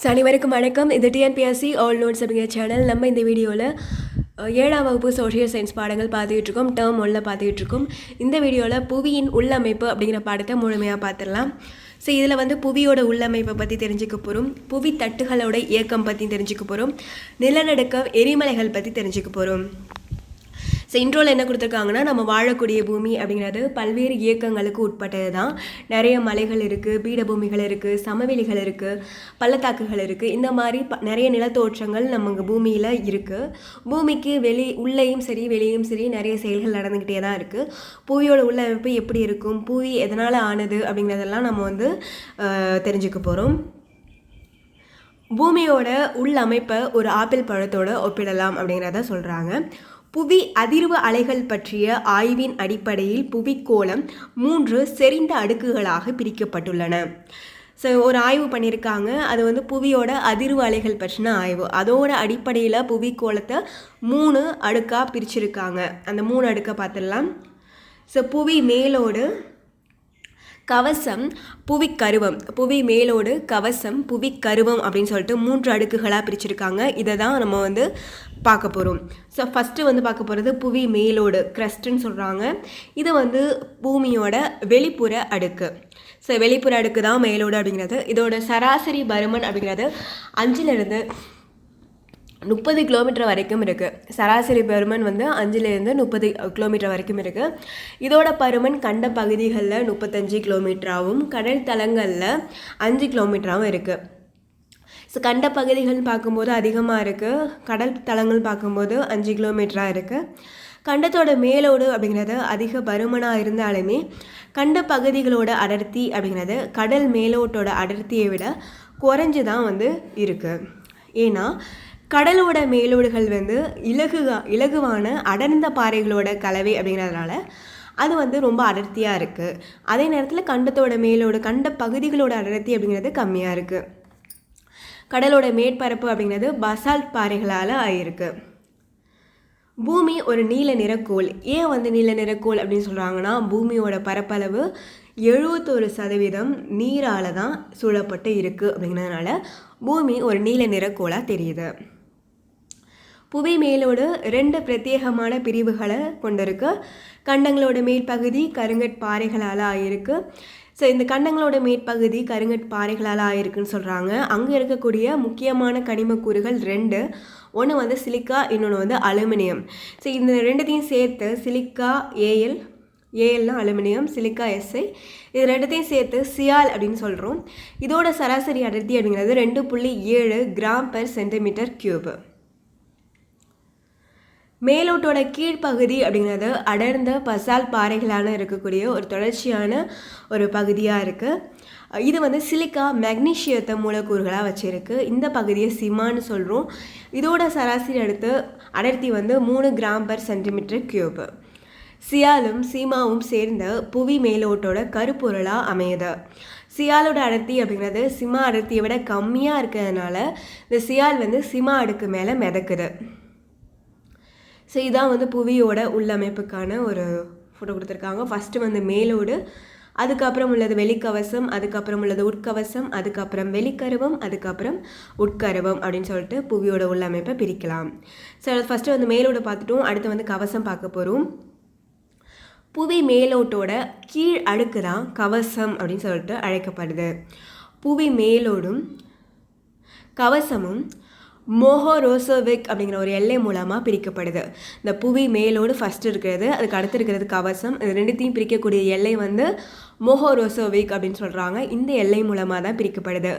So அனைவருக்கும் வணக்கம். இது டிஎன்பிஎஸ்சி ஆல் நோட்ஸ் அப்படிங்கிற சேனல் நம்ம இந்த வீடியோவில் ஏழாம் வகுப்பு சோஷியல் சயின்ஸ் பாடங்கள் பார்த்துக்கிட்டுருக்கோம் டேர்ம் ஒன்றில் பார்த்துக்கிட்டு இந்த வீடியோவில் புவியின் உள்ளமைப்பு அப்படிங்கிற பாடத்தை முழுமையாக பார்த்துடலாம். ஸோ இதில் வந்து புவியோட உள்ளமைப்பை பற்றி தெரிஞ்சுக்க போகிறோம் புவி தட்டுகளோட இயக்கம் பற்றி தெரிஞ்சுக்க போகிறோம் நிலநடுக்கம் எரிமலைகள் பற்றி தெரிஞ்சுக்க போகிறோம் ஸோ இன்ட்ரோவில் என்ன கொடுத்துருக்காங்கன்னா நம்ம வாழக்கூடிய பூமி அப்படிங்கிறது பல்வேறு இயக்கங்களுக்கு உட்பட்டது தான் நிறைய மலைகள் இருக்குது பீடபூமிகள் இருக்குது சமவெளிகள் இருக்குது பள்ளத்தாக்குகள் இருக்குது இந்த மாதிரி ப நிறைய நிலத்தோற்றங்கள் நம்ம பூமியில் இருக்குது பூமிக்கு வெளி உள்ளேயும் சரி வெளியும் சரி நிறைய செயல்கள் நடந்துக்கிட்டே தான் இருக்குது புவியோட உள்ளமைப்பு எப்படி இருக்கும் புவி எதனால் ஆனது அப்படிங்கிறதெல்லாம் நம்ம வந்து தெரிஞ்சுக்க போகிறோம் பூமியோட உள்ளமைப்பை ஒரு ஆப்பிள் பழத்தோடு ஒப்பிடலாம் அப்படிங்கிறத சொல்கிறாங்க புவி அதிர்வு அலைகள் பற்றிய ஆய்வின் அடிப்படையில் புவிக்கோளம் மூன்று செறிந்த அடுக்குகளாக பிரிக்கப்பட்டுள்ளன. ஸோ ஒரு ஆய்வு பண்ணியிருக்காங்க அது வந்து புவியோட அதிர்வு அலைகள் பற்றின ஆய்வு. அதோட அடிப்படையில் புவிக்கோளத்தை மூணு அடுக்காக பிரிச்சிருக்காங்க. அந்த மூணு அடுக்கை பார்த்துடலாம். ஸோ புவி மேலோடு கவசம் புவிக்கருவம். புவி மேலோடு கவசம் புவிக்கருவம் அப்படின்னு சொல்லிட்டு மூன்று அடுக்குகளாக பிரிச்சிருக்காங்க. இதை தான் நம்ம வந்து பார்க்க போகிறோம் ஸோ ஃபஸ்ட்டு வந்து பார்க்க போகிறது புவி மேலோடு க்ரஸ்ட்டுன்னு சொல்கிறாங்க இது வந்து பூமியோட வெளிப்புற அடுக்கு. ஸோ வெளிப்புற அடுக்கு தான் மேலோடு அப்படிங்கிறது. இதோட சராசரி பருமன் அப்படிங்கிறது அஞ்சிலிருந்து முப்பது கிலோமீட்டர் வரைக்கும் இருக்குது சராசரி பருமன் வந்து அஞ்சுலேருந்து முப்பது கிலோமீட்டர் வரைக்கும் இருக்குது இதோட பருமன் கண்ட பகுதிகளில் முப்பத்தஞ்சு கிலோமீட்டராகவும் கடல் தளங்களில் அஞ்சு கிலோமீட்டராகவும் இருக்குது ஸோ கண்ட பகுதிகள்னு பார்க்கும்போது அதிகமாக இருக்குது கடல் தளங்கள் பார்க்கும்போது அஞ்சு கிலோமீட்டராக இருக்குது கண்டத்தோட மேலோடு அப்படிங்கிறது அதிக பருமனாக இருந்தாலுமே கண்ட பகுதிகளோட அடர்த்தி அப்படிங்கிறது கடல் மேலோட்டோட அடர்த்தியை விட குறைஞ்சு தான் வந்து இருக்குது ஏன்னா கடலோட மேலோடுகள் வந்து இலகு இலகுவான அடர்ந்த பாறைகளோட கலவை அப்படிங்கிறதுனால அது வந்து ரொம்ப அடர்த்தியாக இருக்குது அதே நேரத்தில் கண்டத்தோட மேலோடு கண்ட பகுதிகளோட அடர்த்தி அப்படிங்கிறது கம்மியாக இருக்குது கடலோட மேற்பரப்பு அப்படிங்கிறது பசால்ட் பாறைகளால் ஆயிருக்கு. பூமி ஒரு நீல நிறக்கோள். ஏன் வந்து நீல நிறக்கோள் அப்படின்னு சொல்கிறாங்கன்னா பூமியோட பரப்பளவு எழுபத்தொரு சதவீதம் நீரால் தான் சூழப்பட்டு இருக்குது அப்படிங்கிறதுனால பூமி ஒரு நீல நிறக்கோளாக தெரியுது. புவி மேலோடு ரெண்டு பிரத்யேகமான பிரிவுகளை கொண்டிருக்கு. கண்டங்களோட மேற்பகுதி கருங்கட் பாறைகளால் ஆயிருக்கு ஸோ இந்த கண்டங்களோட மேற்பகுதி கருங்கட் பாறைகளால் ஆயிருக்குன்னு சொல்கிறாங்க அங்கே இருக்கக்கூடிய முக்கியமான கனிமக்கூறுகள் ரெண்டு. ஒன்று வந்து சிலிக்கா இன்னொன்று வந்து அலுமினியம். ஸோ இந்த ரெண்டுத்தையும் சேர்த்து சிலிக்கா ஏஎல் ஏஎல்னா அலுமினியம் சிலிக்கா எஸ்ஐ. இது ரெண்டுத்தையும் சேர்த்து சியால் அப்படின்னு சொல்கிறோம் இதோட சராசரி அடர்த்தி அப்படிங்கிறது ரெண்டு புள்ளி ஏழு கிராம் பெர் சென்டிமீட்டர் கியூப். மேலோட்டோட கீழ்ப்பகுதி அப்படிங்கிறது அடர்ந்த பசால் பாறைகளான இருக்கக்கூடிய ஒரு தொடர்ச்சியான ஒரு பகுதியாக இருக்குது இது வந்து சிலிக்கா மெக்னீஷியத்தை மூலக்கூறுகளாக வச்சுருக்கு. இந்த பகுதியை சிமான்னு சொல்கிறோம் இதோட சராசரி அடுத்து அடர்த்தி வந்து மூணு கிராம் பர் சென்டிமீட்டர் கியூப் சியாலும் சீமாவும் சேர்ந்த புவி மேலோட்டோட கருப்பொருளாக அமையுது. சியாலோட அடர்த்தி அப்படிங்கிறது சிமா அடர்த்தியை விட கம்மியாக இருக்கிறதுனால இந்த சியால் வந்து சிமா அடுக்கு மேலே மிதக்குது. ஸோ இதான் வந்து புவியோட உள்ளமைப்புக்கான ஒரு ஃபோட்டோ கொடுத்துருக்காங்க. ஃபஸ்ட்டு வந்து மேலோடு அதுக்கப்புறம் உள்ளது வெளிக்கவசம் அதுக்கப்புறம் உள்ளது உட்கவசம் அதுக்கப்புறம் வெளிக்கருவம் அதுக்கப்புறம் உட்கருவம் அப்படின்னு சொல்லிட்டு புவியோட உள்ளமைப்பை பிரிக்கலாம். ஸோ ஃபஸ்ட்டு வந்து மேலோடு பார்த்துட்டோம். அடுத்து வந்து கவசம் பார்க்க போகிறோம் புவி மேலோட்டோட கீழ் அடுக்கு தான் கவசம் அப்படின்னு சொல்லிட்டு அழைக்கப்படுது. புவி மேலோடும் கவசமும் மோஹோரோசோவிக் அப்படிங்கிற ஒரு எல்லை மூலமாக பிரிக்கப்படுது. இந்த புவி மேலோடு ஃபஸ்ட் இருக்கிறது அதுக்கு அடுத்து இருக்கிறது கவசம். இது ரெண்டுத்தையும் பிரிக்கக்கூடிய எல்லை வந்து மோஹோரோசோவிக் அப்படின்னு சொல்கிறாங்க இந்த எல்லை மூலமாக தான் பிரிக்கப்படுது.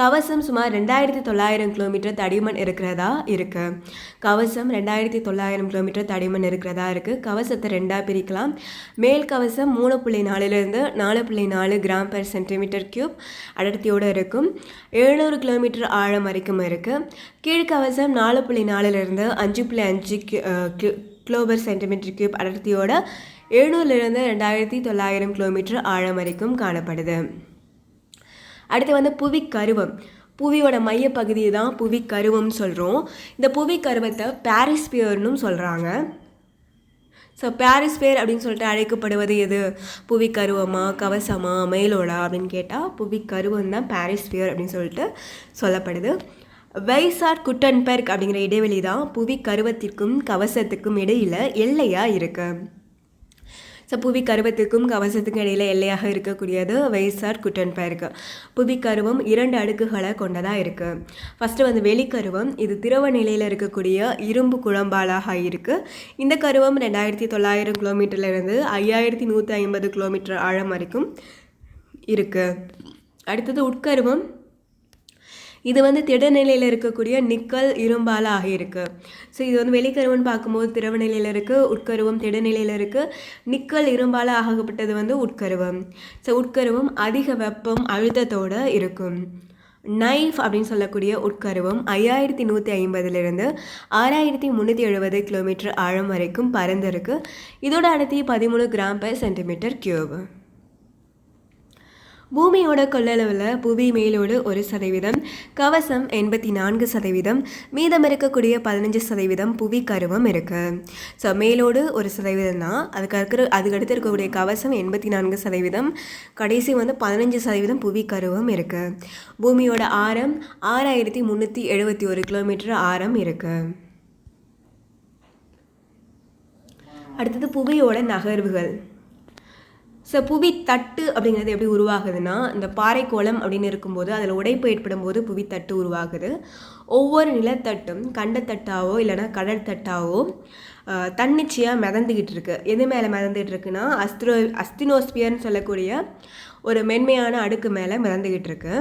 கவசம் சுமார் ரெண்டாயிரத்தி தொள்ளாயிரம் கிலோமீட்டர் தடிமன் இருக்கிறதா இருக்குது கவசம் ரெண்டாயிரத்தி தொள்ளாயிரம் கிலோமீட்டர் தடிமன் இருக்கிறதா இருக்குது கவசத்தை ரெண்டாக பிரிக்கலாம். மேல் கவசம் மூணு புள்ளி நாலுலேருந்து நாலு புள்ளி நாலு கிராம் பெர் சென்டிமீட்டர் கியூப் அடர்த்தியோடு இருக்கும். எழுநூறு கிலோமீட்டர் ஆழம் வரைக்கும் இருக்குது கீழ்கவசம் நாலு புள்ளி நாலுலேருந்து அஞ்சு புள்ளி அஞ்சு கிலோபர் சென்டிமீட்டர் கியூப் அடர்த்தியோட எழுநூறுலேருந்து ரெண்டாயிரத்தி தொள்ளாயிரம் கிலோமீட்டர் ஆழம் வரைக்கும் காணப்படுது. அடுத்து வந்து புவி கருவம் புவியோட மையப்பகுதி தான் புவி கருவம்னு சொல்கிறோம் இந்த புவி கருவத்தை பாரிஸ்பியர்னும் சொல்கிறாங்க ஸோ பாரிஸ்பியர் அப்படின்னு சொல்லிட்டு அழைக்கப்படுவது எது? புவி கருவமா கவசமா மேலோடா அப்படின்னு கேட்டால் புவி கருவம் தான் பாரிஸ்பியர் அப்படின்னு சொல்லிட்டு சொல்லப்படுது. வைசார் குட்டன்பெர்க் அப்படிங்கிற இடைவெளி தான் புவி கருவத்திற்கும் கவசத்துக்கும் இடையில் எல்லையாக இருக்குது ஸோ புவி கருவத்துக்கும் கவசத்துக்கும் இடையில் எல்லையாக இருக்கக்கூடியது வைசார் குட்டன்பெர்க் புவி கருவம் இரண்டு அடுக்குகளை கொண்டதாக இருக்குது ஃபஸ்ட்டு வந்து வெளிக்கருவம். இது திரவ நிலையில் இருக்கக்கூடிய இரும்பு குழம்பாலாக இருக்குது இந்த கருவம் ரெண்டாயிரத்தி தொள்ளாயிரம் கிலோமீட்டர்லேருந்து ஐயாயிரத்தி நூற்றி ஐம்பது கிலோமீட்டர் ஆழம் வரைக்கும் இருக்குது அடுத்தது உட்கருவம். இது வந்து திடநிலையில் இருக்கக்கூடிய நிக்கல் இரும்பால் ஆகியிருக்கு. ஸோ இது வந்து வெளிக்கருவன் பார்க்கும்போது திரவ நிலையில் இருக்குது உட்கருவம் திடநிலையில் இருக்குது நிக்கல் இரும்பால் ஆகப்பட்டது வந்து உட்கருவம். ஸோ உட்கருவம் அதிக வெப்பம் அழுத்தத்தோடு இருக்கும் நைஃப் அப்படின்னு சொல்லக்கூடிய உட்கருவம் ஐயாயிரத்தி நூற்றி ஐம்பதுலேருந்து ஆறாயிரத்தி முந்நூற்றி எழுபது கிலோமீட்டர் ஆழம் வரைக்கும் பறந்துருக்கு இதோட அடர்த்தி பதிமூணு கிராம் பர் சென்டிமீட்டர் கியூப் பூமியோட கொள்ளளவில் புவி மேலோடு ஒரு சதவீதம் கவசம் எண்பத்தி நான்கு சதவீதம் மீதம் இருக்கக்கூடிய பதினஞ்சு சதவீதம் புவி கருவம் இருக்குது ஸோ மேலோடு ஒரு சதவீதம் தான் அதுக்கு இருக்கிற அதுக்கு அடுத்து இருக்கக்கூடிய கவசம் எண்பத்தி நான்கு சதவீதம் கடைசி வந்து பதினஞ்சு சதவீதம் புவி கருவம் இருக்குது பூமியோட ஆரம் ஆறாயிரத்தி முந்நூற்றி எழுபத்தி ஒரு கிலோமீட்டர் ஆரம் இருக்குது அடுத்தது புவியோட நகர்வுகள். ஸோ புவி தட்டு அப்படிங்கிறது எப்படி உருவாகுதுன்னா இந்த பாறைக்கோளம் அப்படின்னு இருக்கும்போது அதில் உடைப்பு ஏற்படும் போது புவி தட்டு உருவாகுது. ஒவ்வொரு நிலத்தட்டும் கண்டத்தட்டாவோ இல்லைனா கடல் தட்டாவோ தன்னிச்சையாக மிதந்துக்கிட்டு இருக்கு. எது மேலே மிதந்துகிட்டு இருக்குன்னா அஸ்திரோ அஸ்தினோஸ்பியர்னு சொல்லக்கூடிய ஒரு மென்மையான அடுக்கு மேலே மிதந்துக்கிட்டு இருக்கு.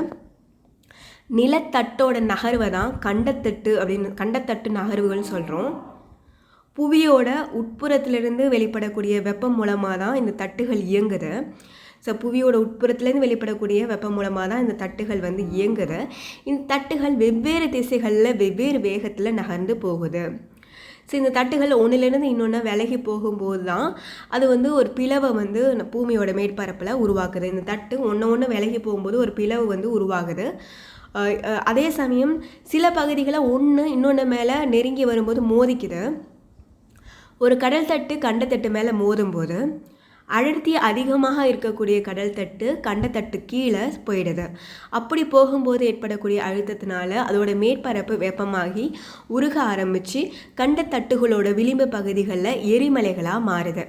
நிலத்தட்டோட நகர்வை தான் கண்டத்தட்டு அப்படின்னு கண்டத்தட்டு நகர்வுகள்னு சொல்கிறோம் புவியோட உட்புறத்திலிருந்து வெளிப்படக்கூடிய வெப்பம் மூலமாக தான் இந்த தட்டுகள் இயங்குது. ஸோ புவியோட உட்புறத்துலேருந்து வெளிப்படக்கூடிய வெப்பம் மூலமாக தான் இந்த தட்டுகள் வந்து இயங்குது. இந்த தட்டுகள் வெவ்வேறு திசைகளில் வெவ்வேறு வேகத்தில் நகர்ந்து போகுது. ஸோ இந்த தட்டுகள் ஒன்றுலேருந்து இன்னொன்று விலகி போகும்போது தான் அது வந்து ஒரு பிளவை வந்து பூமியோட மேற்பரப்பில் உருவாக்குது. இந்த தட்டு ஒன்று ஒன்று விலகி போகும்போது ஒரு பிளவு வந்து உருவாகுது. அதே சமயம் சில பகுதிகளை ஒன்று இன்னொன்று மேலே நெருங்கி வரும்போது மோதிக்குது. ஒரு கடல் தட்டு கண்டத்தட்டு மேலே மோதும்போது அடர்த்தி அதிகமாக இருக்கக்கூடிய கடல் தட்டு கண்டத்தட்டு கீழே போயிடுது. அப்படி போகும்போது ஏற்படக்கூடிய அழுத்தத்தினால அதோட மேற்பரப்பு வெப்பமாகி உருக ஆரம்பித்து கண்டத்தட்டுகளோட விளிம்பு பகுதிகளில் எரிமலைகளாக மாறுது.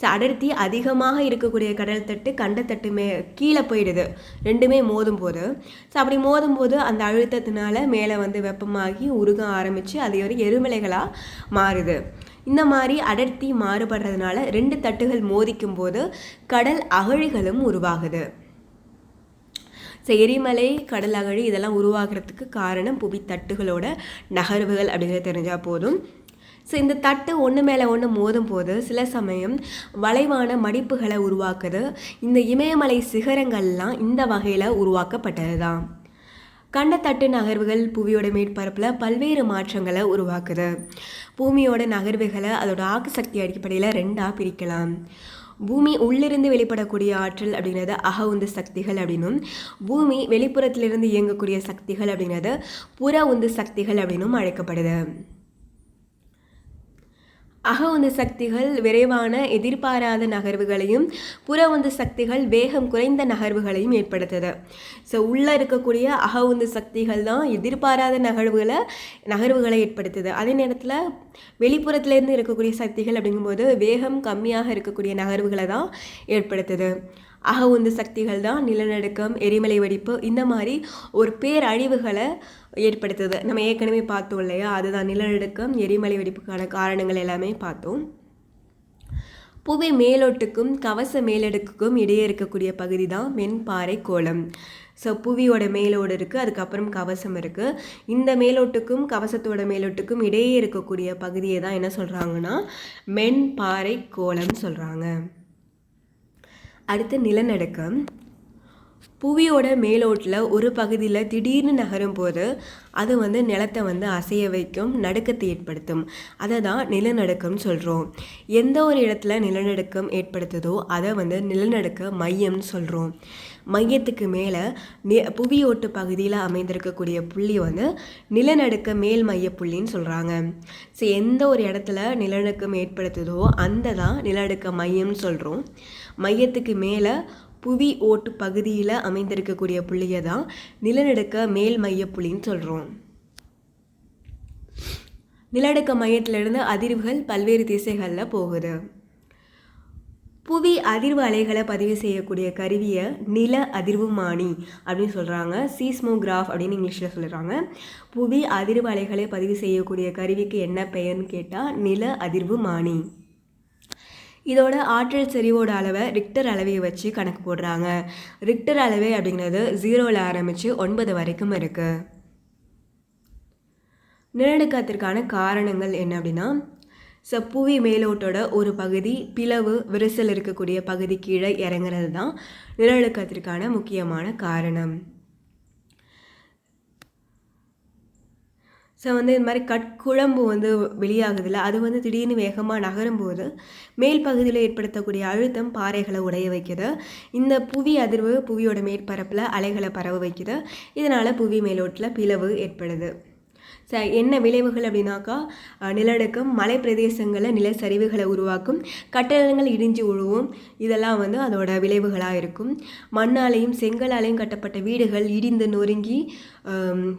ஸோ அடர்த்தி அதிகமாக இருக்கக்கூடிய கடல் தட்டு கண்டத்தட்டு மே கீழே போயிடுது. ரெண்டுமே மோதும் போது ஸோ அப்படி மோதும் போது அந்த அழுத்தத்தினால மேலே வந்து வெப்பமாகி உருக ஆரம்பித்து அது ஒரு எரிமலைகளாக மாறுது. இந்த மாதிரி அடர்த்தி மாறுபடுறதுனால ரெண்டு தட்டுகள் மோதிக்கும் போது கடல் அகழிகளும் உருவாகுது. ஸோ எரிமலை கடல் அகழி இதெல்லாம் உருவாகிறதுக்கு காரணம் புவி தட்டுகளோட நகர்வுகள் அப்படிங்கிறது தெரிஞ்சால் போதும். ஸோ இந்த தட்டு ஒன்று மேலே ஒன்று மோதும் போது சில சமயம் வளைவான மடிப்புகளை உருவாக்குது. இந்த இமயமலை சிகரங்கள்லாம் இந்த வகையில் உருவாக்கப்பட்டது தான் கண்டத்தட்டு நகர்வுகள் புவியோட மேற்பரப்பில் பல்வேறு மாற்றங்களை உருவாக்குது. பூமியோட நகர்வுகளை அதோட ஆக்கு சக்தி அடிப்படையில் ரெண்டாக பிரிக்கலாம். பூமி உள்ளிருந்து வெளிப்படக்கூடிய ஆற்றல் அப்படிங்கிறது அக உந்து சக்திகள் அப்படின்னும் பூமி வெளிப்புறத்திலிருந்து இயங்கக்கூடிய சக்திகள் அப்படிங்கிறது புற உந்து சக்திகள் அப்படின்னும் அழைக்கப்படுது. அக உந்து சக்திகள் விரைவான எதிர்பாராத நகர்வுகளையும் புற உந்து சக்திகள் வேகம் குறைந்த நகர்வுகளையும் ஏற்படுத்துது. ஸோ உள்ளே இருக்கக்கூடிய அக உந்து சக்திகள் தான் எதிர்பாராத நகர்வுகளை நகர்வுகளை ஏற்படுத்துது. அதே நேரத்தில் வெளிப்புறத்துலேருந்து இருக்கக்கூடிய சக்திகள் அப்படிங்கும்போது வேகம் கம்மியாக இருக்கக்கூடிய நகர்வுகளை தான் ஏற்படுத்துது. அக உந்து சக்திகள் தான் நிலநடுக்கம் எரிமலை வெடிப்பு இந்த மாதிரி ஒரு பேரழிவுகளை ஏற்படுத்துது. நம்ம ஏற்கனவே பார்த்தோம் இல்லையா? அதுதான் நிலநடுக்கம் எரிமலை வெடிப்புக்கான காரணங்கள் எல்லாமே பார்த்தோம். புவி மேலோட்டுக்கும் கவச மேலடுக்குக்கும் இடையே இருக்கக்கூடிய பகுதி தான் மென்பாறை கோலம் ஸோ புவியோட மேலோடு இருக்குது அதுக்கப்புறம் கவசம் இருக்குது இந்த மேலோட்டுக்கும் கவசத்தோட மேலோட்டுக்கும் இடையே இருக்கக்கூடிய பகுதியை தான் என்ன சொல்கிறாங்கன்னா மென்பாறை கோலம் சொல்கிறாங்க அடுத்து நிலநடுக்கம். புவியோட மேலோட்டில் ஒரு பகுதியில் திடீர்னு நகரும் போது அது வந்து நிலத்தை வந்து அசைய வைக்கும் நடுக்கத்தை ஏற்படுத்தும். அதை தான் நிலநடுக்கம்னு சொல்கிறோம் எந்த ஒரு இடத்துல நிலநடுக்கம் ஏற்படுத்துதோ அதை வந்து நிலநடுக்க மையம்னு சொல்கிறோம் மையத்துக்கு மேலே நி புவியோட்டு பகுதியில் அமைந்திருக்கக்கூடிய புள்ளி வந்து நிலநடுக்க மேல் மைய புள்ளின்னு சொல்கிறாங்க ஸோ எந்த ஒரு இடத்துல நிலநடுக்கம் ஏற்படுத்துதோ அந்த தான் நிலநடுக்க மையம்னு சொல்கிறோம் மையத்துக்கு மேலே புவி ஓட்டு பகுதியில் அமைந்திருக்கக்கூடிய புள்ளியை தான் நிலநடுக்க மேல் மைய புள்ளின்னு சொல்கிறோம் நிலநடுக்க மையத்திலிருந்து அதிர்வுகள் பல்வேறு திசைகளில் போகுது. புவி அதிர்வு அலைகளை பதிவு செய்யக்கூடிய கருவியை நில அதிர்வுமானி அப்படின்னு சொல்கிறாங்க சீஸ்மோகிராஃப் அப்படின்னு இங்கிலீஷில் சொல்கிறாங்க புவி அதிர்வு அலைகளை பதிவு செய்யக்கூடிய கருவிக்கு என்ன பெயர்னு கேட்டால் நில அதிர்வுமானி இதோட ஆற்றல் செறிவோட அளவை ரிக்டர் அளவையை வச்சு கணக்கு போடுறாங்க. ரிக்டர் அளவை அப்படிங்கிறது ஜீரோவில் ஆரம்பித்து ஒன்பது வரைக்கும் இருக்குது நிலநடுக்கத்திற்கான காரணங்கள் என்ன அப்படின்னா ஸோ புவி மேலோட்டோட ஒரு பகுதி பிளவு விரிசல் இருக்கக்கூடிய பகுதி கீழே இறங்குறது தான் நிலநடுக்கத்திற்கான முக்கியமான காரணம். ஸோ வந்து இந்த மாதிரி கட்குழம்பு வந்து வெளியாகுதில்ல அது வந்து திடீர்னு வேகமாக நகரும்போது மேல் பகுதியில் ஏற்படுத்தக்கூடிய அழுத்தம் பாறைகளை உடைய வைக்குது. இந்த புவி அதிர்வு புவியோட மேற்பரப்பில் அலைகளை பரவ வைக்குது. இதனால் புவி மேலோட்டில் பிளவு ஏற்படுது. ச என்ன விளைவுகள் அப்படின்னாக்கா நிலநடுக்கம் மலை பிரதேசங்களில் நிலச்சரிவுகளை உருவாக்கும் கட்டடங்கள் இடிஞ்சு விழுவும் இதெல்லாம் வந்து அதோட விளைவுகளாக இருக்கும். மண்ணாலையும் செங்கலாலையும் கட்டப்பட்ட வீடுகள் இடிந்து நொறுங்கி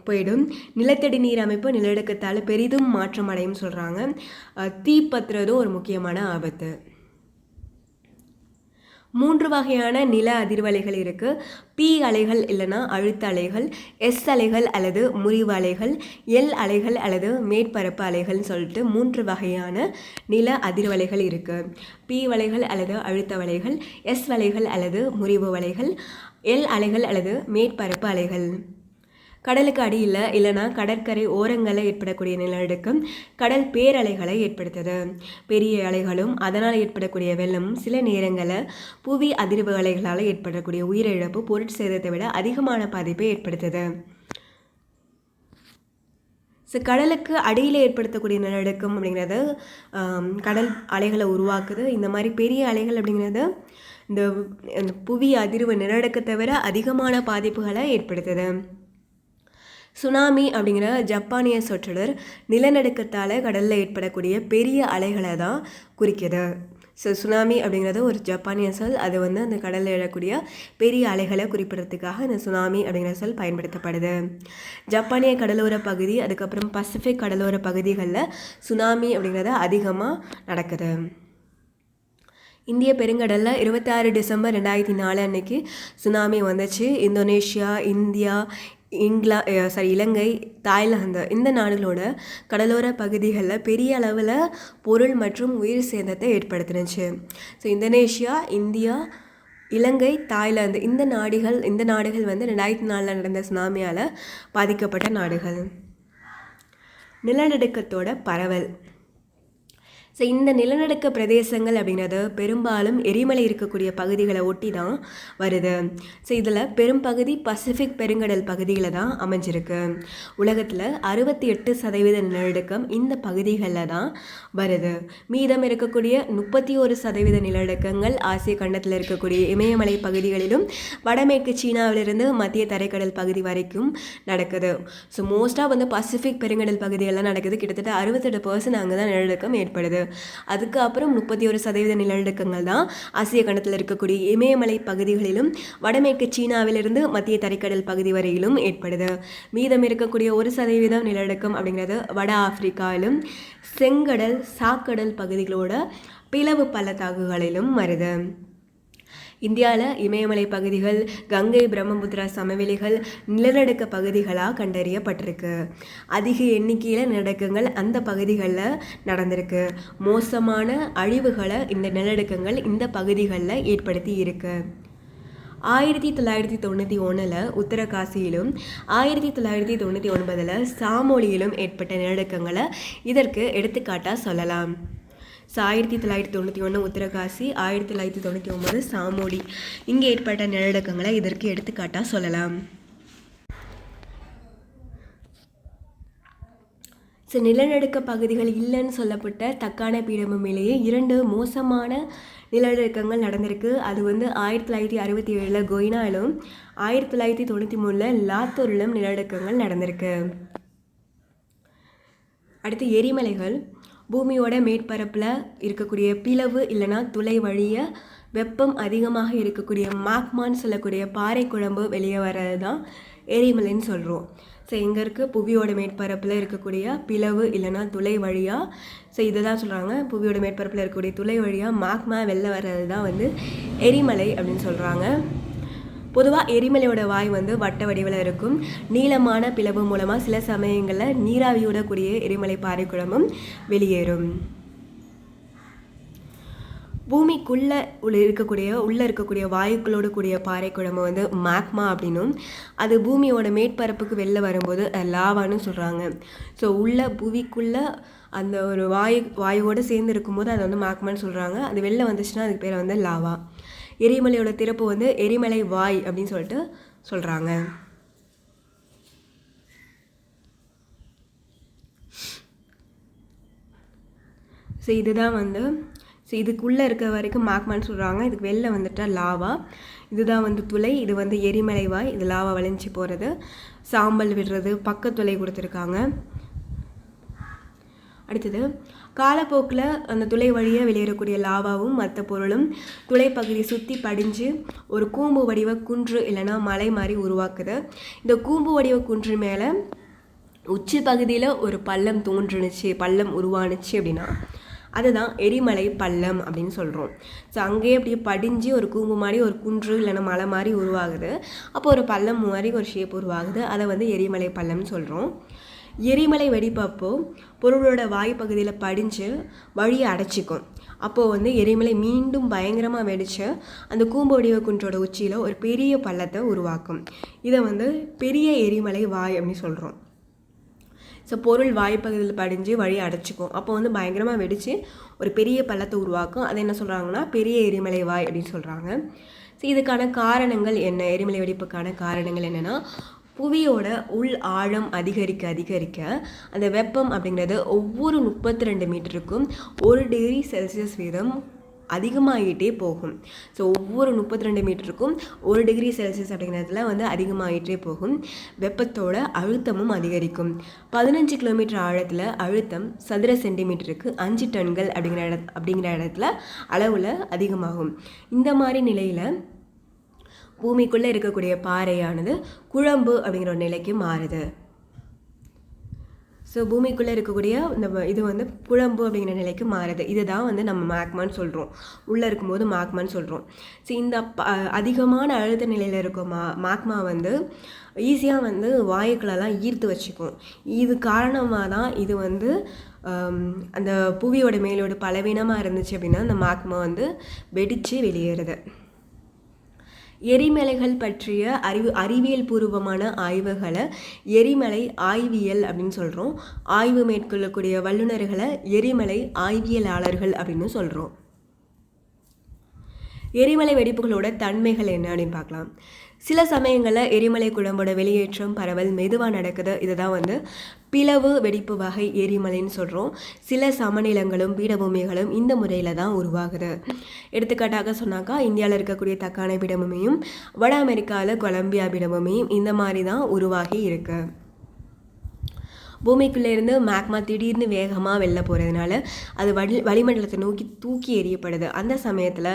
போயிடும். நிலத்தடி நீர் அமைப்பு நிலநடுக்கத்தால் பெரிதும் மாற்றம் அடையும் சொல்கிறாங்க தீ பத்துறதும் ஒரு முக்கியமான ஆபத்து. மூன்று வகையான நில அதிர்வலைகள் இருக்குது பி அலைகள் இல்லைன்னா அழுத்த அலைகள் எஸ் அலைகள் அல்லது முறிவு அலைகள் எல் அலைகள் அல்லது மேற்பரப்பு அலைகள்னு சொல்லிட்டு மூன்று வகையான நில அதிர்வலைகள் இருக்குது பி வலைகள் அல்லது அழுத்த வலைகள் எஸ் வலைகள் அல்லது முறிவு வலைகள் எல் அலைகள் அல்லது மேற்பரப்பு அலைகள். கடலுக்கு அடியில் இல்லைனா கடற்கரை ஓரங்களில் ஏற்படக்கூடிய நிலநடுக்கம் கடல் பேரலைகளை ஏற்படுத்துது. பெரிய அலைகளும் அதனால் ஏற்படக்கூடிய வெள்ளமும் சில நேரங்களில் புவி அதிர்வு அலைகளால் ஏற்படக்கூடிய உயிரிழப்பு பொருட்சேதத்தை விட அதிகமான பாதிப்பை ஏற்படுத்துது. ஸோ கடலுக்கு அடியில் ஏற்படுத்தக்கூடிய நிலநடுக்கம் அப்படிங்கிறது கடல் அலைகளை உருவாக்குது. இந்த மாதிரி பெரிய அலைகள் அப்படிங்கிறது இந்த புவி அதிர்வு நிலநடுக்கத்தை விட அதிகமான பாதிப்புகளை ஏற்படுத்துது. சுனாமி அப்படிங்கிற ஜப்பானிய சொற்றொடர் நிலநடுக்கத்தால் கடலில் ஏற்படக்கூடிய பெரிய அலைகளை தான் குறிக்கிது. ஸோ சுனாமி அப்படிங்கிறது ஒரு ஜப்பானிய சொல். அது வந்து அந்த கடலில் எழக்கூடிய பெரிய அலைகளை குறிப்பிடறதுக்காக இந்த சுனாமி அப்படிங்கிற சொல் பயன்படுத்தப்படுது. ஜப்பானிய கடலோர பகுதி அதுக்கப்புறம் பசிபிக் கடலோர பகுதிகளில் சுனாமி அப்படிங்கிறது அதிகமாக நடக்குது. இந்திய பெருங்கடலில் இருபத்தாறு டிசம்பர் ரெண்டாயிரத்தி நாலு அன்னைக்கு சுனாமி வந்துச்சு. இந்தோனேஷியா இந்தியா இங்கிலா சாரி இலங்கை தாய்லாந்து இந்த நாடுகளோட கடலோர பகுதிகளில் பெரிய அளவில் பொருள் மற்றும் உயிர் சேதத்தை ஏற்படுத்தினுச்சு. So Indonesia India Ilangai Thailand இந்த நாடுகள் இந்த நாடுகள் வந்து ரெண்டாயிரத்தி நாலில் நடந்த சுனாமியால் பாதிக்கப்பட்ட நாடுகள். நிலநடுக்கத்தோட பரவல். ஸோ இந்த நிலநடுக்க பிரதேசங்கள் அப்படிங்கிறது பெரும்பாலும் எரிமலை இருக்கக்கூடிய பகுதிகளை ஒட்டி தான் வருது. ஸோ இதில் பெரும்பகுதி பசிபிக் பெருங்கடல் பகுதியில் தான் அமைஞ்சிருக்கு. உலகத்தில் அறுபத்தி எட்டு சதவீத நிலநடுக்கம் இந்த பகுதிகளில் தான் வருது. மீதம் இருக்கக்கூடிய முப்பத்தி ஒரு சதவீத நிலநடுக்கங்கள் ஆசிய கண்டத்தில் இருக்கக்கூடிய இமயமலை பகுதிகளிலும் வடமேற்கு சீனாவிலிருந்து மத்திய தரைக்கடல் பகுதி வரைக்கும் நடக்குது. ஸோ மோஸ்ட்டாக வந்து பசிபிக் பெருங்கடல் பகுதிகளெலாம் நடக்குது. கிட்டத்தட்ட அறுபத்தெட்டு பர்சன்ட் அங்கே தான் நிலநடுக்கம் ஏற்படுது. அதுக்கப்புறம் முப்பத்தி ஒரு சதவீத நிலநடுக்கங்கள் தான் ஆசிய கண்டத்தில் இருக்கக்கூடிய இமயமலை பகுதிகளிலும் வடமேற்கு சீனாவிலிருந்து மத்திய தரைக்கடல் பகுதி வரையிலும் ஏற்படுது. மீதம் இருக்கக்கூடிய ஒரு சதவீதம் நிலநடுக்கம் அப்படிங்கிறது வட ஆப்பிரிக்காவிலும் செங்கடல் சாக்கடல் பகுதிகளோட பிளவு பள்ளத்தாக்குகளிலும் வருது. இந்தியாவில் இமயமலை பகுதிகள் கங்கை பிரம்மபுத்திரா சமவெளிகள் நிலநடுக்க பகுதிகளாக கண்டறியப்பட்டிருக்கு. அதிக எண்ணிக்கையில் நிலநடுக்கங்கள் அந்த பகுதிகளில் நடந்திருக்கு. மோசமான அழிவுகளை இந்த நிலநடுக்கங்கள் இந்த பகுதிகளில் ஏற்படுத்தி இருக்கு. ஆயிரத்தி தொள்ளாயிரத்தி தொண்ணூற்றி ஒன்றில் உத்தரகாசியிலும் ஆயிரத்தி தொள்ளாயிரத்தி தொண்ணூற்றி ஒன்பதில் சாமொழியிலும் ஏற்பட்ட நிலநடுக்கங்களை இதற்கு எடுத்துக்காட்டாக சொல்லலாம். ஸோ ஆயிரத்தி தொள்ளாயிரத்தி தொண்ணூற்றி ஒன்று உத்தரகாசி ஆயிரத்தி தொள்ளாயிரத்தி தொண்ணூற்றி ஒம்பது சாமோடி. இங்கே ஏற்பட்ட நிலநடுக்கங்களை இதற்கு எடுத்துக்காட்டாக சொல்லலாம். ஸோ நிலநடுக்க பகுதிகள் இல்லைன்னு சொல்லப்பட்ட தக்கான பீடபூமியிலேயே இரண்டு மோசமான நிலநடுக்கங்கள் நடந்திருக்கு. அது வந்து ஆயிரத்தி தொள்ளாயிரத்தி அறுபத்தி ஏழில் கொய்னாலும் ஆயிரத்தி தொள்ளாயிரத்தி தொண்ணூற்றி மூணில் லாத்தூரிலும் நிலநடுக்கங்கள் நடந்திருக்கு. அடுத்து எரிமலைகள். பூமியோட மேற்பரப்பில் இருக்கக்கூடிய பிளவு இல்லைன்னா துளை வழிய வெப்பம் அதிகமாக இருக்கக்கூடிய மாக்மான்னு சொல்லக்கூடிய பாறை குழம்பு வெளியே வர்றது தான் எரிமலைன்னு சொல்கிறோம் ஸோ இங்கே இருக்குது புவியோட மேற்பரப்பில் இருக்கக்கூடிய பிளவு இல்லைன்னா துளை வழியாக ஸோ இதை தான் சொல்கிறாங்க புவியோட மேற்பரப்பில் இருக்கக்கூடிய துளை வழியாக மாக்மா வெளில வர்றது தான் வந்து எரிமலை அப்படின்னு சொல்கிறாங்க பொதுவாக எரிமலையோட வாய் வந்து வட்ட வடிவில் இருக்கும். நீளமான பிளவு மூலமாக சில சமயங்களில் நீராவியோட கூடிய எரிமலை பாறை குழம்பும் வெளியேறும். பூமிக்குள்ளே உள்ள இருக்கக்கூடிய உள்ளே இருக்கக்கூடிய வாயுக்களோடு கூடிய பாறை குழம்பு வந்து மேக்மா அப்படின்னும். அது பூமியோட மேற்பரப்புக்கு வெளில வரும்போது லாவான்னு சொல்கிறாங்க ஸோ உள்ள புவிக்குள்ளே அந்த ஒரு வாயு வாயுவோடு சேர்ந்து இருக்கும்போது அதை வந்து மேக்மான்னு சொல்கிறாங்க அது வெளில வந்துச்சுன்னா அதுக்கு பேர் வந்து லாவா. எரிமலையோட திறப்பு வந்து எரிமலை வாய் அப்படின்னு சொல்லிட்டு சொல்கிறாங்க ஸோ இதுதான் வந்து ஸோ இதுக்குள்ளே இருக்க வரைக்கும் மாக்மான்னு சொல்கிறாங்க இதுக்கு வெளில வந்துட்டால் லாவா. இதுதான் வந்து துளை இது வந்து எரிமலை வாய் இது லாவா வளைஞ்சி போகிறது சாம்பல் விடுறது பக்கத்துளை கொடுத்துருக்காங்க. அடுத்தது காலப்போக்கில் அந்த துளை வழியாக வெளியேறக்கூடிய லாவாவும் மற்ற பொருளும் துளை பகுதியை சுற்றி படிஞ்சு ஒரு கூம்பு வடிவ குன்று இல்லைன்னா மலை மாதிரி உருவாக்குது. இந்த கூம்பு வடிவ குன்று மேலே உச்சி பகுதியில் ஒரு பள்ளம் தோன்றுனுச்சு பள்ளம் உருவானுச்சு அப்படின்னா அதுதான் எரிமலை பள்ளம் அப்படின்னு சொல்கிறோம் ஸோ அங்கேயே அப்படியே படிஞ்சு ஒரு கூம்பு மாதிரி ஒரு குன்று இல்லைன்னா மலை மாதிரி உருவாகுது. அப்போ ஒரு பள்ளம் மாதிரி ஒரு ஷேப் உருவாகுது. அதை வந்து எரிமலை பள்ளம்னு சொல்கிறோம் எரிமலை வெடிப்பப்போ பொருளோட வாய்ப்பகுதியில் படிஞ்சு வழியை அடைச்சிக்கும். அப்போது வந்து எரிமலை மீண்டும் பயங்கரமாக வெடித்து அந்த கூம்பு வடிவ குன்றோட உச்சியில் ஒரு பெரிய பள்ளத்தை உருவாக்கும். இதை வந்து பெரிய எரிமலை வாய் அப்படின்னு சொல்கிறோம் ஸோ பொருள் வாய்ப்பகுதியில் படிஞ்சு வழி அடைச்சிக்கும். அப்போ வந்து பயங்கரமாக வெடித்து ஒரு பெரிய பள்ளத்தை உருவாக்கும். அதை என்ன சொல்கிறாங்கன்னா பெரிய எரிமலை வாய் அப்படின்னு சொல்கிறாங்க ஸோ இதுக்கான காரணங்கள் என்ன? எரிமலை வெடிப்புக்கான காரணங்கள் என்னென்னா புவியோட உள் ஆழம் அதிகரிக்க அதிகரிக்க அந்த வெப்பம் அப்படிங்கிறது ஒவ்வொரு முப்பத்தி ரெண்டு மீட்டருக்கும் ஒரு டிகிரி செல்சியஸ் வீதம் அதிகமாகிட்டே போகும். ஸோ ஒவ்வொரு முப்பத்தி ரெண்டு மீட்டருக்கும் ஒரு டிகிரி செல்சியஸ் அப்படிங்கிறதுல வந்து அதிகமாகிட்டே போகும். வெப்பத்தோட அழுத்தமும் அதிகரிக்கும். பதினஞ்சு கிலோமீட்டர் ஆழத்தில் அழுத்தம் சதுர சென்டிமீட்டருக்கு அஞ்சு டன்கள் அப்படிங்கிற இட அப்படிங்கிற இடத்துல அளவில் அதிகமாகும். இந்த மாதிரி நிலையில் பூமிக்குள்ளே இருக்கக்கூடிய பாறையானது குழம்பு அப்படிங்கிற ஒரு நிலைக்கு மாறுது. ஸோ பூமிக்குள்ளே இருக்கக்கூடிய இந்த இது வந்து குழம்பு அப்படிங்கிற நிலைக்கு மாறுது. இதுதான் வந்து நம்ம மேக்மான்னு சொல்கிறோம் உள்ளே இருக்கும்போது மாக்மான்னு சொல்கிறோம் ஸோ இந்த ப அதிகமான அழுத்த நிலையில் இருக்கும் மா மாக்மா வந்து ஈஸியாக வந்து வாயுக்களெல்லாம் ஈர்த்து வச்சுக்கும். இது காரணமாக தான் இது வந்து அந்த புவியோட மேலோட பலவீனமாக இருந்துச்சு அப்படின்னா அந்த மாக்மா வந்து வெடித்து வெளியேறுது. எரிமலைகள் பற்றிய அறிவு அறிவியல் பூர்வமான ஆய்வுகளை எரிமலை ஆய்வியல் அப்படின்னு சொல்கிறோம் ஆய்வு மேற்கொள்ளக்கூடிய வல்லுநர்களை எரிமலை ஆய்வியலாளர்கள் அப்படின்னு சொல்கிறோம் எரிமலை வெடிப்புகளோட தன்மைகள் என்ன அப்படின்னு பார்க்கலாம். சில சமயங்களில் எரிமலை குழம்போட வெளியேற்றம் பரவல் மெதுவாக நடக்குது. இதுதான் வந்து பிளவு வெடிப்பு வகை எரிமலைன்னு சொல்கிறோம் சில சமநிலங்களும் பீடபூமிகளும் இந்த முறையில் தான் உருவாகுது. எடுத்துக்காட்டாக சொன்னாக்கா இந்தியாவில் இருக்கக்கூடிய தக்கான பீடபூமியும் வட அமெரிக்காவில் கொலம்பியா பீடபூமியும் இந்த மாதிரி தான் உருவாகி இருக்குது பூமிக்குள்ளேருந்து மேக்மா திடீர்னு வேகமாக வெளில போகிறதுனால அது வளி வளிமண்டலத்தை நோக்கி தூக்கி எறியப்படுது. அந்த சமயத்தில்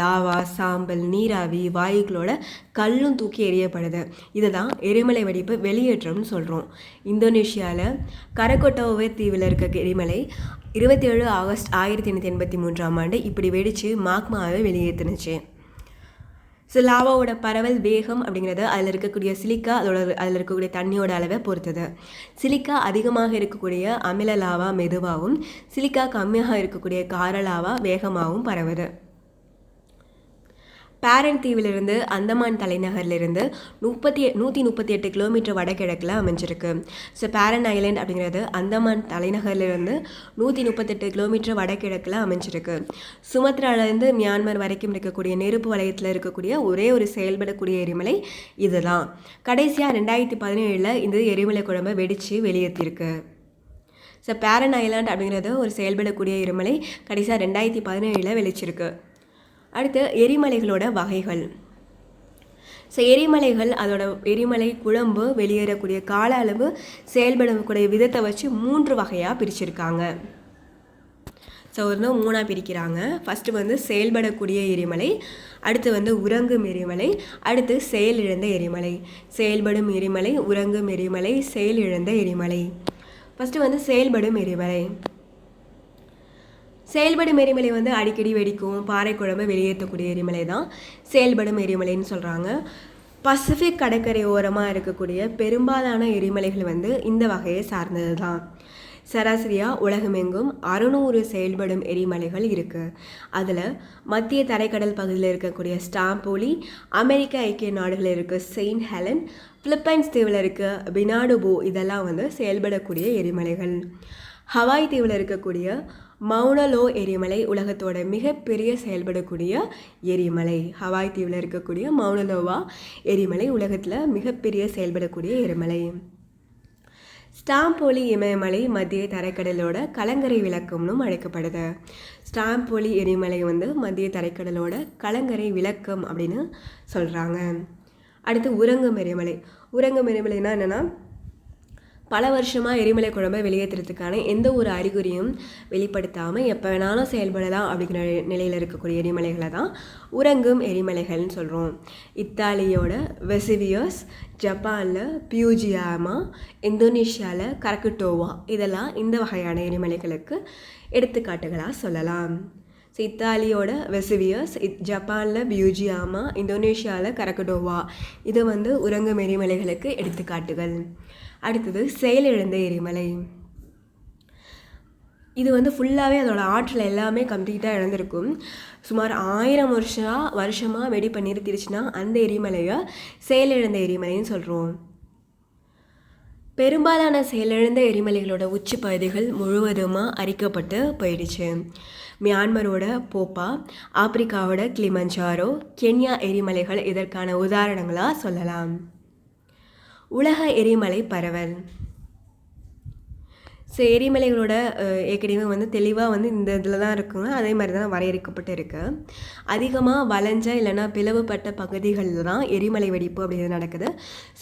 லாவா சாம்பல் நீராவி வாயுக்களோட கல்லும் தூக்கி எறியப்படுது. இதை தான் எரிமலை வெடிப்பு வெளியேற்றம்னு சொல்கிறோம் இந்தோனேஷியாவில் கரகோட்டோவே தீவில் இருக்க எரிமலை இருபத்தி ஏழு ஆகஸ்ட் ஆயிரத்தி எண்ணூற்றி எண்பத்தி மூன்றாம் ஆண்டு இப்படி வெடித்து மாக்மாவை வெளியேற்றுனுச்சு ஸோ லாவாவோட பரவல் வேகம் அப்படிங்கிறது அதில் இருக்கக்கூடிய சிலிக்கா அதோட அதில் இருக்கக்கூடிய தண்ணியோட அளவை பொறுத்தது. சிலிக்கா அதிகமாக இருக்கக்கூடிய அமில லாவா மெதுவாகவும் சிலிக்கா கம்மியாக இருக்கக்கூடிய கார லாவா வேகமாகவும் பரவுது. பேரன் தீவிலிருந்து அந்தமான் தலைநகர்லேருந்து முப்பத்தி நூற்றி முப்பத்தி எட்டு கிலோமீட்டர் வடகிழக்கில் அமைஞ்சிருக்கு. ஸோ பேரன் ஐலேண்ட் அப்படிங்கிறது அந்தமான் தலைநகர்லேருந்து நூற்றி முப்பத்தெட்டு கிலோமீட்டர் வடகிழக்கில் அமைஞ்சிருக்கு. சுமத்ராலேருந்து மியான்மர் வரைக்கும் இருக்கக்கூடிய நெருப்பு வலயத்தில் இருக்கக்கூடிய ஒரே ஒரு செயல்படக்கூடிய எரிமலை இதுதான். கடைசியாக ரெண்டாயிரத்தி பதினேழில் இந்த எரிமலை குழம்பை வெடித்து வெளியேற்றிருக்கு. ஸோ பேரன் ஐலாண்ட் அப்படிங்கிறது ஒரு செயல்படக்கூடிய எரிமலை கடைசியாக ரெண்டாயிரத்தி பதினேழில் வெளிச்சிருக்கு. அடுத்து எரிமலைகளோட வகைகள். ஸோ எரிமலைகள் அதோட எரிமலை குழம்பு வெளியேறக்கூடிய கால அளவு செயல்படக்கூடிய விதத்தை வச்சு மூன்று வகையாக பிரிச்சிருக்காங்க. ஸோ வந்து மூணாக பிரிக்கிறாங்க. ஃபஸ்ட்டு வந்து செயல்படக்கூடிய எரிமலை அடுத்து வந்து உறங்கும் எரிமலை அடுத்து செயலிழந்த எரிமலை. செயல்படும் எரிமலை உறங்கும் எரிமலை செயலிழந்த எரிமலை. ஃபஸ்ட்டு வந்து செயல்படும் எரிமலை. செயல்படும் எரிமலை வந்து அடிக்கடி வெடிக்கும். பாறை குழம்பு வெளியேற்றக்கூடிய எரிமலை தான். செயல்படும் எரிமலைன்னு சொல்கிறாங்க பசிபிக் கடற்கரை ஓரமாக இருக்கக்கூடிய பெரும்பாலான எரிமலைகள் வந்து இந்த வகையை சார்ந்தது தான். சராசரியாக உலகமெங்கும் அறுநூறு செயல்படும் எரிமலைகள் இருக்குது அதில் மத்திய தரைக்கடல் பகுதியில் இருக்கக்கூடிய ஸ்டாம்போலி அமெரிக்க ஐக்கிய நாடுகளில் இருக்க செயின்ட் ஹெலன் பிலிப்பைன்ஸ் தீவில் இருக்க பினாடுபோ இதெல்லாம் வந்து செயல்படக்கூடிய எரிமலைகள். ஹவாய் தீவில் இருக்கக்கூடிய மவுனலோ எரிமலை உலகத்தோட மிகப்பெரிய செயல்படக்கூடிய எரிமலை. ஹவாய் தீவில் இருக்கக்கூடிய மவுனலோவா எரிமலை உலகத்தில் மிகப்பெரிய செயல்படக்கூடிய எரிமலை. ஸ்டாம்போலி இமயமலை மத்திய தரைக்கடலோட கலங்கரை விளக்கம்னும் அழைக்கப்படுது. ஸ்டாம்போலி எரிமலை வந்து மத்திய தரைக்கடலோட கலங்கரை விளக்கம் அப்படின்னு சொல்கிறாங்க அடுத்து உறங்கும் எரிமலை. உறங்கும் எரிமலைனா என்னென்னா பல வருஷமாக எரிமலை குழம்பை வெளியேற்றுறதுக்கான எந்த ஒரு அறிகுறியும் வெளிப்படுத்தாமல் எப்போ வேணாலும் செயல்படலாம் அப்படிங்கிற நிலையில் இருக்கக்கூடிய எரிமலைகளை தான் உறங்கும் எரிமலைகள்னு சொல்கிறோம் இத்தாலியோட வெசிவியஸ் ஜப்பானில் பியூஜியாமா இந்தோனேஷியாவில் கரக்குட்டோவா இதெல்லாம் இந்த வகையான எரிமலைகளுக்கு எடுத்துக்காட்டுகளாக சொல்லலாம். ஸோ இத்தாலியோட வெசிவியஸ் ஜப்பானில் பியூஜியாமா இந்தோனேஷியாவில் கரக்குடோவா இது வந்து உறங்கும் எரிமலைகளுக்கு எடுத்துக்காட்டுகள். அடுத்தது செயலிழந்த எரிமலை. இது வந்து ஃபுல்லாகவே அதோட ஆற்றல் எல்லாமே கம்ப்ளீட்டாக இழந்திருக்கும். சுமார் ஆயிரம் வருஷம் வருஷமாக வெடிப்பை நிறுத்திடுச்சுன்னா அந்த எரிமலையை செயலிழந்த எரிமலைன்னு சொல்கிறோம் பெரும்பாலான செயலிழந்த எரிமலைகளோட உச்சி பகுதிகள் முழுவதுமாக அரிக்கப்பட்டு போயிடுச்சு. மியான்மரோட போப்பா ஆப்பிரிக்காவோட கிளிமஞ்சாரோ கென்யா எரிமலைகள் இதற்கான உதாரணங்களாக சொல்லலாம். உலக எரிமலை பரவல். ஸோ எரிமலைகளோட ஏற்கனவே வந்து தெளிவாக வந்து இந்த இதில் தான் இருக்குங்க. அதே மாதிரி தான் வரையறுக்கப்பட்டு இருக்கு அதிகமாக வளைஞ்ச இல்லைன்னா பிளவுபட்ட பகுதிகளில் தான் எரிமலை வெடிப்பு அப்படிங்கிறது நடக்குது.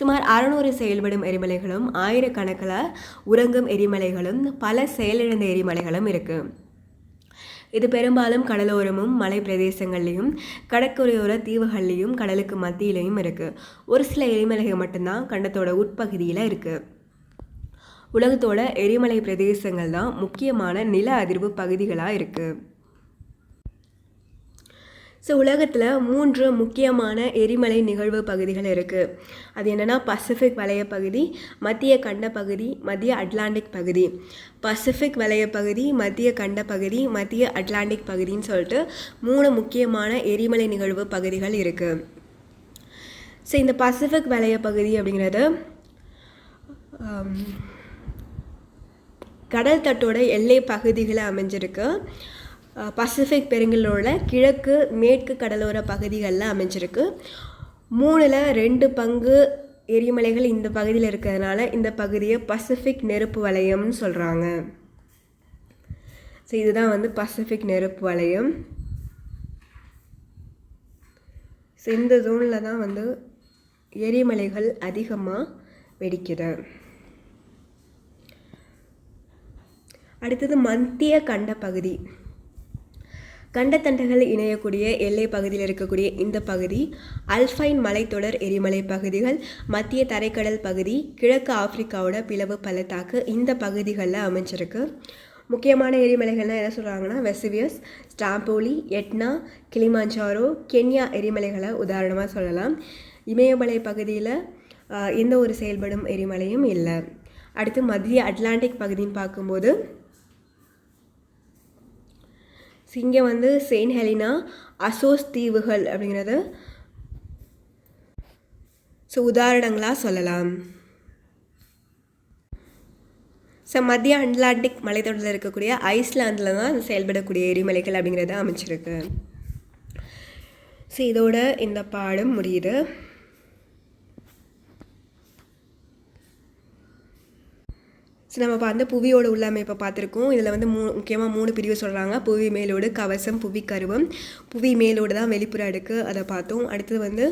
சுமார் அறநூறு செயல்படும் எரிமலைகளும் ஆயிரக்கணக்கில் உறங்கும் எரிமலைகளும் பல செயலிழந்த எரிமலைகளும் இருக்குது இது பெரும்பாலும் கடலோரமும் மலை பிரதேசங்கள்லேயும் கடற்கரையோர தீவுகள்லேயும் கடலுக்கு மத்தியிலையும் இருக்குது ஒரு சில எரிமலைகள் மட்டும்தான் கண்டத்தோட உட்பகுதியில் இருக்குது உலகத்தோட எரிமலை பிரதேசங்கள் தான் முக்கியமான நில அதிர்வு பகுதிகளாக இருக்குது ஸோ உலகத்தில் மூன்று முக்கியமான எரிமலை நிகழ்வு பகுதிகள் இருக்குது அது என்னென்னா பசிபிக் வலய பகுதி மத்திய கண்ட பகுதி மத்திய அட்லாண்டிக் பகுதி. பசிபிக் வலய பகுதி மத்திய கண்ட பகுதி மத்திய அட்லாண்டிக் பகுதின்னு சொல்லிட்டு மூணு முக்கியமான எரிமலை நிகழ்வு பகுதிகள் இருக்குது ஸோ இந்த பசிபிக் வலய பகுதி அப்படிங்கிறது கடல் தட்டோட எல்லை பகுதிகளை அமைஞ்சிருக்கு. பசிபிக் பெருங்கலோட கிழக்கு மேற்கு கடலோர பகுதிகளில் அமைஞ்சிருக்கு. மூணில் ரெண்டு பங்கு எரிமலைகள் இந்த பகுதியில் இருக்கிறதுனால இந்த பகுதியை பசிபிக் நெருப்பு வலயம்னு சொல்கிறாங்க ஸோ இதுதான் வந்து பசிபிக் நெருப்பு வலயம் ஸோ இந்த ஜோனில் தான் வந்து எரிமலைகள் அதிகமாக வெடிக்குது. அடுத்தது மத்திய கண்ட பகுதி கண்டத்தண்டங்கள் இணையக்கூடிய எல்லை பகுதியில் இருக்கக்கூடிய இந்த பகுதி அல்ஃபைன் மலைத்தொடர் எரிமலை பகுதிகள் மத்திய தரைக்கடல் பகுதி கிழக்கு ஆப்பிரிக்காவோட பிளவு பள்ளத்தாக்கு இந்த பகுதிகளில் அமைஞ்சிருக்கு. முக்கியமான எரிமலைகள்னால் என்ன சொல்கிறாங்கன்னா வெசிவியஸ் ஸ்டாம்போலி எட்னா கிளிமாஞ்சாரோ கென்யா எரிமலைகளை உதாரணமாக சொல்லலாம். இமயமலை பகுதியில் எந்த ஒரு செயல்படும் எரிமலையும் இல்லை. அடுத்து மத்திய அட்லாண்டிக் பகுதின்னு பார்க்கும்போது இங்கே வந்து செயின்ட் ஹெலினா அசோஸ் தீவுகள் அப்படிங்கிறது. ஸோ உதாரணங்களாக சொல்லலாம். ஸோ மத்திய அட்லாண்டிக் மலைத்தொடரில் இருக்கக்கூடிய ஐஸ்லாந்தில் தான் செயல்படக்கூடிய எரிமலைகள் அப்படிங்கிறத அமைச்சிருக்கு. ஸோ இதோட இந்த பாடம் முடியுது. ஸோ நம்ம இப்போ அந்த புவியோட உள்ளமைப்பை பார்த்துருக்கோம். இதில் வந்து மூ முக்கியமாக மூணு பிரிவு சொல்கிறாங்க புவி மேலோடு கவசம் புவி கருவம். புவி மேலோடு தான் வெளிப்புற அடுக்கு அதை பார்த்தோம். அடுத்தது வந்து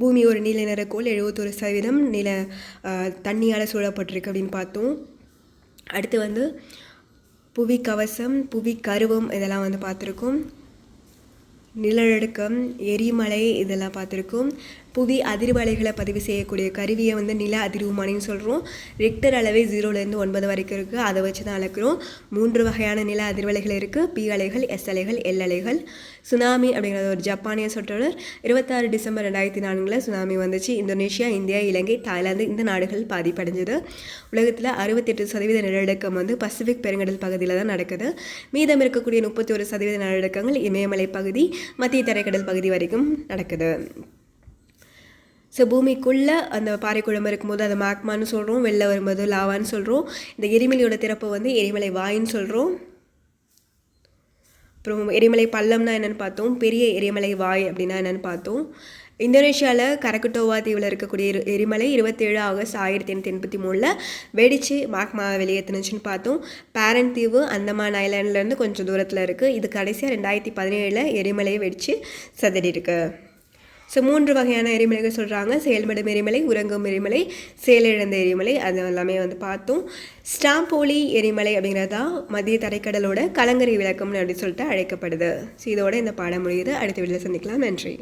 பூமி ஒரு நீல நிறக்கோள் எழுபத்தொரு சதவீதம் நில தண்ணியால் சூழப்பட்டிருக்கு அப்படின்னு பார்த்தோம். அடுத்து வந்து புவி கவசம் புவி கருவம் இதெல்லாம் வந்து பார்த்துருக்கோம். நிலநடுக்கம் எரிமலை இதெல்லாம் பார்த்துருக்கோம். புவி அதிர்வலைகளை பதிவு செய்யக்கூடிய கருவியை வந்து நில அதிர்வுமானின்னு சொல்கிறோம் ரிக்டர் அளவே ஜீரோலேருந்து ஒன்பது வரைக்கும் இருக்குது அதை வச்சு தான் அளக்கிறோம். மூன்று வகையான நில அதிர்வலைகள் இருக்குது பி அலைகள் எஸ் அலைகள் எல் அலைகள். சுனாமி அப்படிங்கிறது ஒரு ஜப்பானிய சொற்றொடர். இருபத்தாறு டிசம்பர் ரெண்டாயிரத்தி நான்கில் சுனாமி வந்துச்சு. இந்தோனேஷியா இந்தியா இலங்கை தாய்லாந்து இந்த நாடுகள் பாதிப்படைஞ்சது. உலகத்தில் அறுபத்தெட்டு சதவீத நிலநடுக்கம் வந்து பசிபிக் பெருங்கடல் பகுதியில் தான் நடக்குது. மீதம் இருக்கக்கூடிய முப்பத்தி ஒரு சதவீத நிலநடுக்கங்கள் இமயமலை பகுதி மத்திய தரைக்கடல் பகுதி வரைக்கும் நடக்குது. ஸோ பூமிக்குள்ளே அந்த பாறைக்குழம்பு இருக்கும்போது அதை மேக்மான்னு சொல்கிறோம் வெளில வரும்போது லாவான்னு சொல்கிறோம் இந்த எரிமலையோட திறப்பை வந்து எரிமலை வாயின்னு சொல்கிறோம் அப்புறம் எரிமலை பள்ளம்னா என்னென்னு பார்த்தோம். பெரிய எரிமலை வாய் அப்படின்னா என்னென்னு பார்த்தோம். இந்தோனேஷியாவில் கரக்கட்டோவா தீவில் இருக்கக்கூடிய எரி- எரிமலை இருபத்தேழு ஆகஸ்ட் ஆயிரத்தி எண்ணூற்றி எண்பத்தி மூணில் வெடித்து மாக்மாவை வெளியேற்றினுச்சுன்னு பார்த்தோம். பேரன் தீவு அந்தமான் ஐலாண்ட்லேருந்து கொஞ்சம் தூரத்தில் இருக்குது இது கடைசியாக ரெண்டாயிரத்தி பதினேழில் எரிமலையை வெடித்து சதறி ஸோ மூன்று வகையான எரிமலைகள் சொல்கிறாங்க செயல்படும் எரிமலை உறங்கும் எரிமலை செயலிழந்த எரிமலை அது எல்லாமே வந்து பார்த்தோம். ஸ்டாம்போலி எரிமலை அப்படிங்கிறது தான் மத்திய தரைக்கடலோட கலங்கரை விளக்கம்னு அப்படின்னு சொல்லிட்டு அழைக்கப்படுது. ஸோ இதோட இந்த பாடம் முடியுது. அடுத்த வீடியோவில் சந்திக்கலாம். நன்றி.